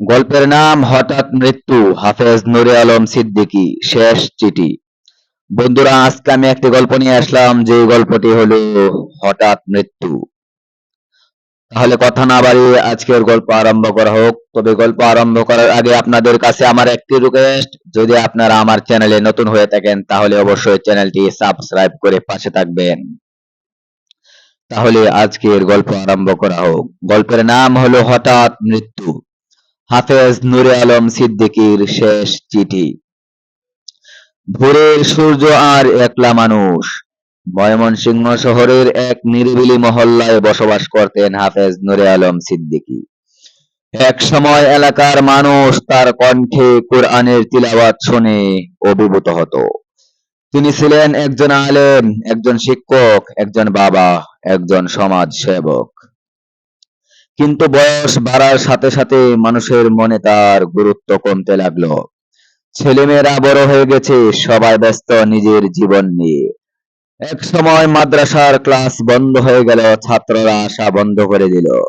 গল্পের নাম হঠাৎ মৃত্যু, হাফেজ নুরে আলম সিদ্দিকী, শেষ চিঠি। বন্ধুরা, আজকে আমি একটি গল্প নিয়ে আসলাম, যে গল্পটি হলো হঠাৎ মৃত্যু। তাহলে কথা না বাড়িয়ে আজকের গল্প আরম্ভ করা হোক। তবে গল্প আরম্ভ করার আগে আপনাদের কাছে আমার একটি রিকোয়েস্ট যদি আপনারা আমার চ্যানেলে নতুন হয়ে থাকেন, তাহলে অবশ্যই চ্যানেলটি সাবস্ক্রাইব করে পাশে থাকবেন। তাহলে আজকের গল্প আরম্ভ করা হোক। গল্পের নাম হলো হঠাৎ মৃত্যু। হাফেজ নুরে আলম সিদ্দিকীর শেষ চিঠি। ভোরের সূর্য আর একলা মানুষ। ময়মনসিংহ শহরের এক নিরিবিলি মহল্লায় বসবাস করতেন হাফেজ নুরে আলম সিদ্দিকী। এক সময় এলাকার মানুষ তার কণ্ঠে কোরআনের তিলাওয়াত শুনে অভিভূত হতো। তিনি ছিলেন একজন আলেম, একজন শিক্ষক, একজন বাবা, একজন সমাজ সেবক কিন্তু বয়স বাড়ার সাথে সাথে মানুষের মনে তার গুরুত্ব কমতে লাগল। ছেলেমেয়েরা বড় হয়ে গেছে, সবাই ব্যস্ত নিজের জীবন নিয়ে। এক সময় মাদ্রাসার ক্লাস বন্ধ হয়ে গেল, ছাত্ররা আসা বন্ধ করে দিল।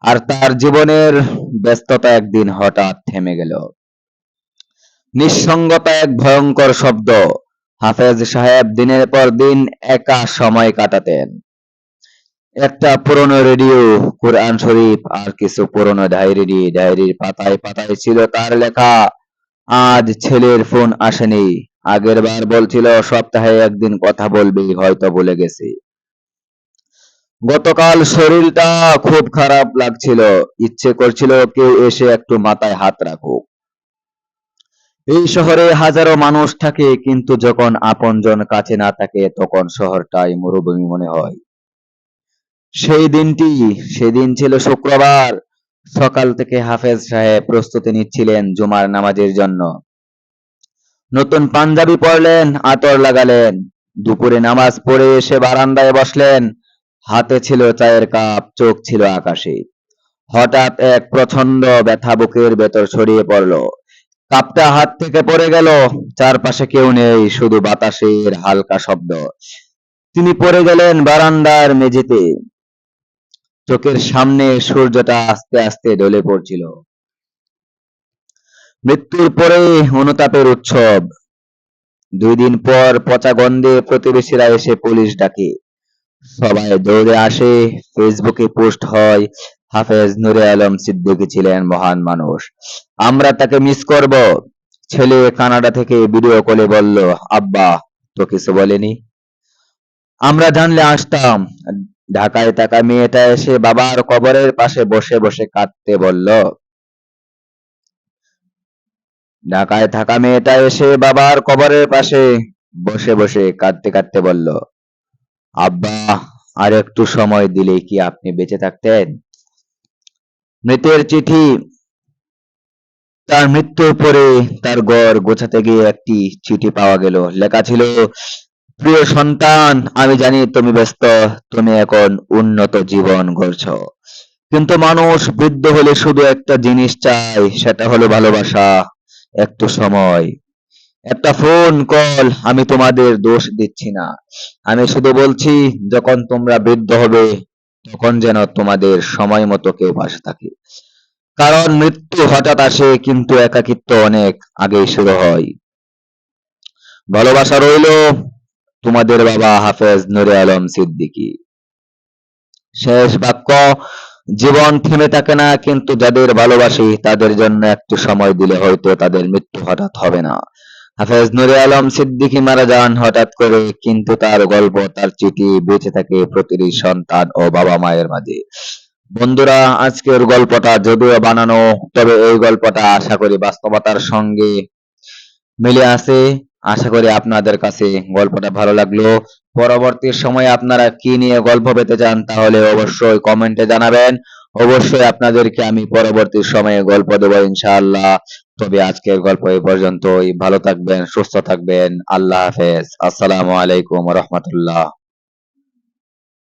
আর তার জীবনের ব্যস্ততা একদিন হঠাৎ থেমে গেল। নিঃসঙ্গতা এক ভয়ঙ্কর শব্দ। হাফেজ সাহেব দিনের পর দিন একা সময় কাটাতেন। একটা পুরনো রেডিও, কোরআন শরীফ, আর কিছু পুরনো ডায়েরি, ডায়েরির পাতায় পাতায় ছিল তার লেখা, আজ ছেলের ফোন আসেনি। আগের বার বলছিল, সপ্তাহে একদিন কথা বলবি, হয়তো বলে গেছি। গতকাল শরীরটা খুব খারাপ লাগছিল। ইচ্ছে করছিল কেউ এসে একটু মাথায় হাত রাখুক। এই শহরে হাজারো মানুষ থাকে, কিন্তু যখন আপনজন কাছে না থাকে, তখন শহরটাই মরুভূমি মনে হয়। সেই দিনটি, সেদিন ছিল শুক্রবার। সকাল থেকে হাফেজ সাহেব প্রস্তুতি নিচ্ছিলেন জুমার নামাজের জন্য। নতুন পাঞ্জাবি পরলেন, আতর লাগালেন। দুপুরে নামাজ পড়ে এসে বারান্দায় বসলেন। হাতে ছিল চায়ের কাপ, চোখ ছিল আকাশে। হঠাৎ এক প্রচণ্ড ব্যথা বুকের ভেতর ছড়িয়ে পড়ল। কাপটা হাত থেকে পড়ে গেল। চারপাশে কেউ নেই, শুধু বাতাসের হালকা শব্দ। তিনি পড়ে গেলেন বারান্দার মেঝেতে। চোখের সামনে সূর্যটা আস্তে আস্তে ঢলে পড়ছিল। মৃত্যুর পরে অনুতাপের উৎসব। দুই দিন পর পচা গন্ধে প্রতিবেশীরা এসে পুলিশ ডাকে। সবাই দৌড়ে আসে, ফেসবুকে পোস্ট হয়, হাফেজ নুরে আলম সিদ্দিকী ছিলেন মহান মানুষ। আমরা তাকে মিস করব। ছেলে কানাডা থেকে ভিডিও কলে বলল, আব্বা, তো কিছু বলেনি? আমরা জানলে আসতাম ঢাকায় থাকা মেয়েটা এসে বাবার কবরের পাশে বসে বসে কাঁদতে বলল, ঢাকায় থাকা মেয়েটা এসে বাবার কবরের পাশে বসে বসে কাঁদতে কাঁদতে বলল, আব্বা, আর একটু সময় দিলে কি আপনি বেঁচে থাকতেন? মৃতের চিঠি তার মৃত্যুর পরে তার গড় গোছাতে গিয়ে একটি চিঠি পাওয়া গেল। লেখা ছিল প্রিয় সন্তান, আমি জানি তুমি ব্যস্ত, তুমি এখন উন্নত জীবন গড়ছ। কিন্তু মানুষ বৃদ্ধ হলে শুধু একটা জিনিস চায়, সেটা হলো ভালোবাসা, একটু সময়। একটা ফোন, কল, আমি তোমাদের দোষ দিচ্ছি না। আমি শুধু বলছি, যখন তোমরা বৃদ্ধ হবে, তখন যেন তোমাদের সময় মতো কেউ পাশে থাকে। কারণ মৃত্যু হঠাৎ আসে, কিন্তু একাকিত্ব অনেক আগেই শুরু হয়। ভালোবাসা রইল তোমাদের বাবা হাফেজ নুরে আলম সিদ্দিকী। শেষ বাক্য, জীবন থেমে থাকে না, কিন্তু যাদের ভালোবাসি তাদের জন্য একটু সময় দিলে হয়তো তাদের মৃত্যু হঠাৎ হবে না। হাফেজ নুরে আলম সিদ্দিকী মারা যান হঠাৎ করে, কিন্তু তার গল্প, তার চিঠি বেঁচে থাকে প্রতিটি সন্তান ও বাবা মায়ের মাঝে। বন্ধুরা, আজকের গল্পটা যদিও বানানো, তবে এই গল্পটা আশা করি বাস্তবতার সঙ্গে মিলে আছে। আশা করি আপনাদের কাছে গল্পটা ভালো লাগল। পরবর্তী সময়ে আপনারা কি নিয়ে গল্প পেতে চান তাহলে অবশ্যই কমেন্টে জানাবেন। অবশ্যই আপনাদেরকে আমি পরবর্তী সময়ে গল্প দেবো ইনশাআল্লাহ। তবে আজকের গল্প এই পর্যন্তই। ভালো থাকবেন, সুস্থ থাকবেন। আল্লাহ হাফেজ। আসসালামু আলাইকুম রহমতুল্লাহ।